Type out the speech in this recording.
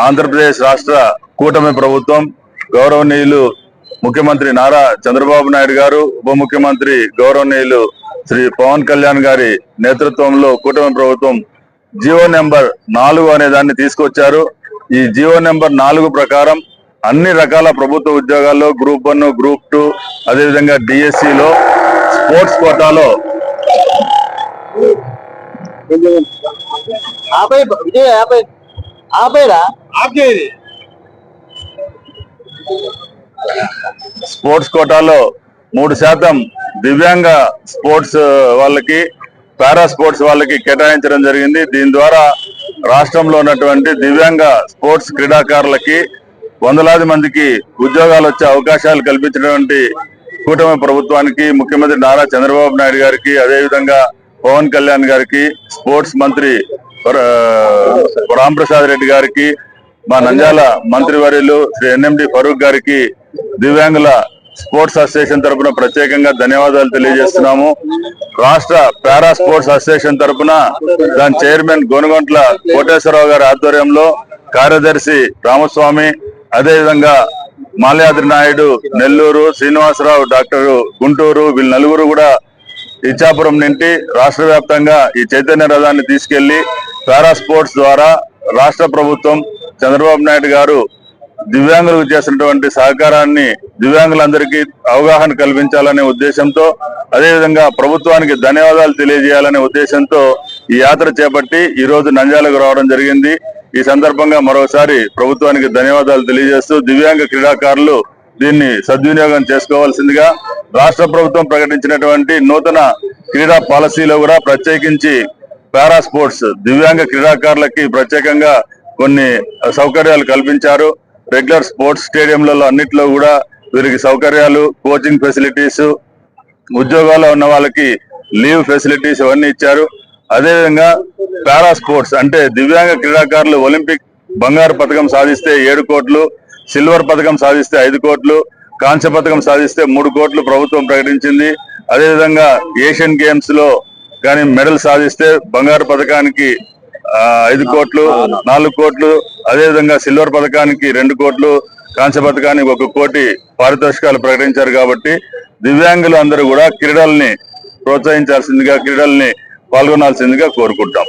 ఆంధ్రప్రదేశ్ రాష్ట్ర కూటమి ప్రభుత్వం గౌరవనీయులు ముఖ్యమంత్రి నారా చంద్రబాబు నాయుడు గారు ఉప ముఖ్యమంత్రి గౌరవనీయులు శ్రీ పవన్ కళ్యాణ్ గారి నేతృత్వంలో కూటమి ప్రభుత్వం జియో నెంబర్ నాలుగు అనే దాన్ని తీసుకొచ్చారు. ఈ జియో నెంబర్ నాలుగు ప్రకారం అన్ని రకాల ప్రభుత్వ ఉద్యోగాల్లో గ్రూప్ వన్ గ్రూప్ టూ అదేవిధంగా డిఎస్సిలో స్పోర్ట్స్ కోటాలో ఆపై విజయ్ ఆపై ఆపేరా ఆపేది స్పోర్ట్స్ కోటాలో మూడు శాతం దివ్యాంగ స్పోర్ట్స్ వాళ్ళకి పారా స్పోర్ట్స్ వాళ్ళకి కేటాయించడం జరిగింది. దీని ద్వారా రాష్ట్రంలో ఉన్నటువంటి దివ్యాంగ స్పోర్ట్స్ క్రీడాకారులకి వందలాది మందికి ఉద్యోగాలు వచ్చే అవకాశాలు కల్పించినటువంటి కూటమి ప్రభుత్వానికి ముఖ్యమంత్రి నారా చంద్రబాబు నాయుడు గారికి అదేవిధంగా పవన్ కళ్యాణ్ గారికి స్పోర్ట్స్ మంత్రి రాంప్రసాద్ రెడ్డి గారికి మా నంద్యాల మంత్రివర్యులు శ్రీ ఎన్ఎండి ఫరూక్ గారికి దివ్యాంగుల స్పోర్ట్స్ అసోసియేషన్ తరపున ప్రత్యేకంగా ధన్యవాదాలు తెలియజేస్తున్నాము. రాష్ట్ర పారా స్పోర్ట్స్ అసోసియేషన్ తరపున దాని చైర్మన్ గోనుగొంట్ల కోటేశ్వరరావు గారి ఆధ్వర్యంలో కార్యదర్శి రామస్వామి అదేవిధంగా మాల్యాద్రి నాయుడు నెల్లూరు శ్రీనివాసరావు డాక్టర్ గుంటూరు వీళ్ళు నలుగురు కూడా ఇచ్చాపురం నుండి రాష్ట్ర వ్యాప్తంగా ఈ చైతన్య రథాన్ని తీసుకెళ్ళి పారా స్పోర్ట్స్ ద్వారా రాష్ట్ర ప్రభుత్వం చంద్రబాబు నాయుడు గారు దివ్యాంగులకు చేసినటువంటి సహకారాన్ని దివ్యాంగులందరికీ అవగాహన కల్పించాలనే ఉద్దేశంతో అదేవిధంగా ప్రభుత్వానికి ధన్యవాదాలు తెలియజేయాలనే ఉద్దేశంతో ఈ యాత్ర చేపట్టి ఈ రోజు నంద్యాలకు రావడం జరిగింది. ఈ సందర్భంగా మరోసారి ప్రభుత్వానికి ధన్యవాదాలు తెలియజేస్తూ దివ్యాంగ క్రీడాకారులు దీన్ని సద్వినియోగం చేసుకోవాల్సిందిగా రాష్ట్ర ప్రభుత్వం ప్రకటించినటువంటి నూతన క్రీడా పాలసీలో కూడా ప్రత్యేకించి పారా స్పోర్ట్స్ దివ్యాంగ క్రీడాకారులకి ప్రత్యేకంగా కొన్ని సౌకర్యాలు కల్పించారు. రెగ్యులర్ స్పోర్ట్స్ స్టేడియంలలో అన్నిట్లో కూడా వీరికి సౌకర్యాలు కోచింగ్ ఫెసిలిటీస్ ఉద్యోగాల్లో ఉన్న వాళ్ళకి లీవ్ ఫెసిలిటీస్ ఇవన్నీ ఇచ్చారు. అదేవిధంగా పారా స్పోర్ట్స్ అంటే దివ్యాంగ క్రీడాకారులు ఒలింపిక్ బంగారు పథకం సాధిస్తే ఏడు కోట్లు సిల్వర్ పథకం సాధిస్తే ఐదు కోట్లు కాంస్య పథకం సాధిస్తే మూడు కోట్లు ప్రభుత్వం ప్రకటించింది. అదేవిధంగా ఏషియన్ గేమ్స్లో కానీ మెడల్ సాధిస్తే బంగారు పథకానికి ఐదు కోట్లు నాలుగు కోట్లు అదేవిధంగా సిల్వర్ పథకానికి రెండు కోట్లు కాంస్య పథకానికి ఒక కోటి పారితోషికాలు ప్రకటించారు కాబట్టి దివ్యాంగులు అందరూ కూడా క్రీడల్ని ప్రోత్సహించాల్సిందిగా క్రీడల్ని పాల్గొనాల్సిందిగా కోరుకుంటాం.